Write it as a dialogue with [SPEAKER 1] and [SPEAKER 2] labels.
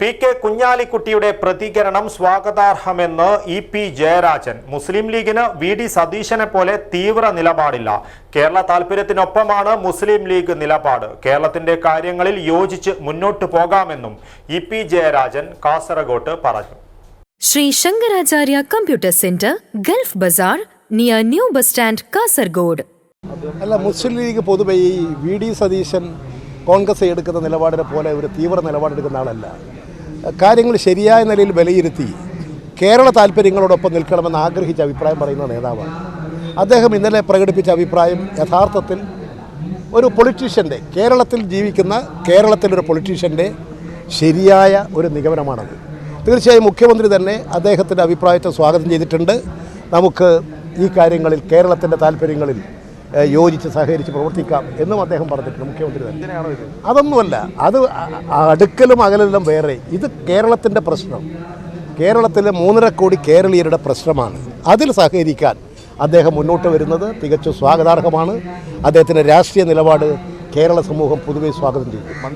[SPEAKER 1] P K കുഞ്ഞാലിക്കുട്ടിയുടെ പ്രതികരണം സ്വാഗതാർഹമെന്ന് ഇ പി ജയരാജൻ. മുസ്ലിം ലീഗിന് വി ഡി സതീശനെ പോലെ തീവ്ര നിലപാടില്ല. കേരള താൽപര്യത്തിനൊപ്പമാണ് മുസ്ലിം ലീഗ് നിലപാട്. കേരളത്തിന്റെ കാര്യങ്ങളിൽ യോജിച്ച് മുന്നോട്ടു പോകാമെന്നും ഇ പി ജയരാജൻ കാസർഗോട്ട് പറഞ്ഞു.
[SPEAKER 2] Sri Shankaracharya computer centre Gulf Bazar near new bus stand Kasaragod.
[SPEAKER 3] അല്ല മുസ്ലിം ലീഗ് പൊതുവെ ഈ വി ഡി സതീശൻ കോൺഗ്രസ് എടുക്കുന്ന നിലപാടിനെ പോലെ ഒരു തീവ്ര നിലപാടെടുക്കുന്ന ആളല്ല. കാര്യങ്ങൾ ശരിയായ നിലയിൽ വിലയിരുത്തി കേരള താല്പര്യങ്ങളോടൊപ്പം നിൽക്കണമെന്ന് ആഗ്രഹിച്ച അഭിപ്രായം പറയുന്ന നേതാവാണ്. അദ്ദേഹം ഇന്നലെ പ്രകടിപ്പിച്ച അഭിപ്രായം യഥാർത്ഥത്തിൽ ഒരു പൊളിറ്റീഷ്യന്റെ കേരളത്തിൽ ജീവിക്കുന്ന കേരളത്തിലൊരു പൊളിറ്റീഷ്യന്റെ ശരിയായ ഒരു നിഗമനമാണത്. തീർച്ചയായും മുഖ്യമന്ത്രി തന്നെ അദ്ദേഹത്തിന്റെ അഭിപ്രായത്തെ സ്വാഗതം ചെയ്തിട്ടുണ്ട്. നമുക്ക് ഈ കാര്യങ്ങളിൽ കേരളത്തിന്റെ താല്പര്യങ്ങളിൽ യോജിച്ച് സഹകരിച്ച് പ്രവർത്തിക്കാം എന്നും അദ്ദേഹം പറഞ്ഞിട്ടുണ്ട് മുഖ്യമന്ത്രി തന്നെ. അതൊന്നുമല്ല അത് അടുക്കലും അകലെല്ലാം വേറെ. ഇത് കേരളത്തിന്റെ പ്രശ്നം. കേരളത്തിലെ മൂന്നര കോടി കേരളീയരുടെ പ്രശ്നമാണ്. അതിൽ സഹകരിക്കാൻ അദ്ദേഹം മുന്നോട്ട് വരുന്നത് തികച്ചും സ്വാഗതാർഹമാണ്. അദ്ദേഹത്തിന്റെ രാഷ്ട്രീയ നിലപാട് കേരള സമൂഹം പൊതുവെ സ്വാഗതം ചെയ്തു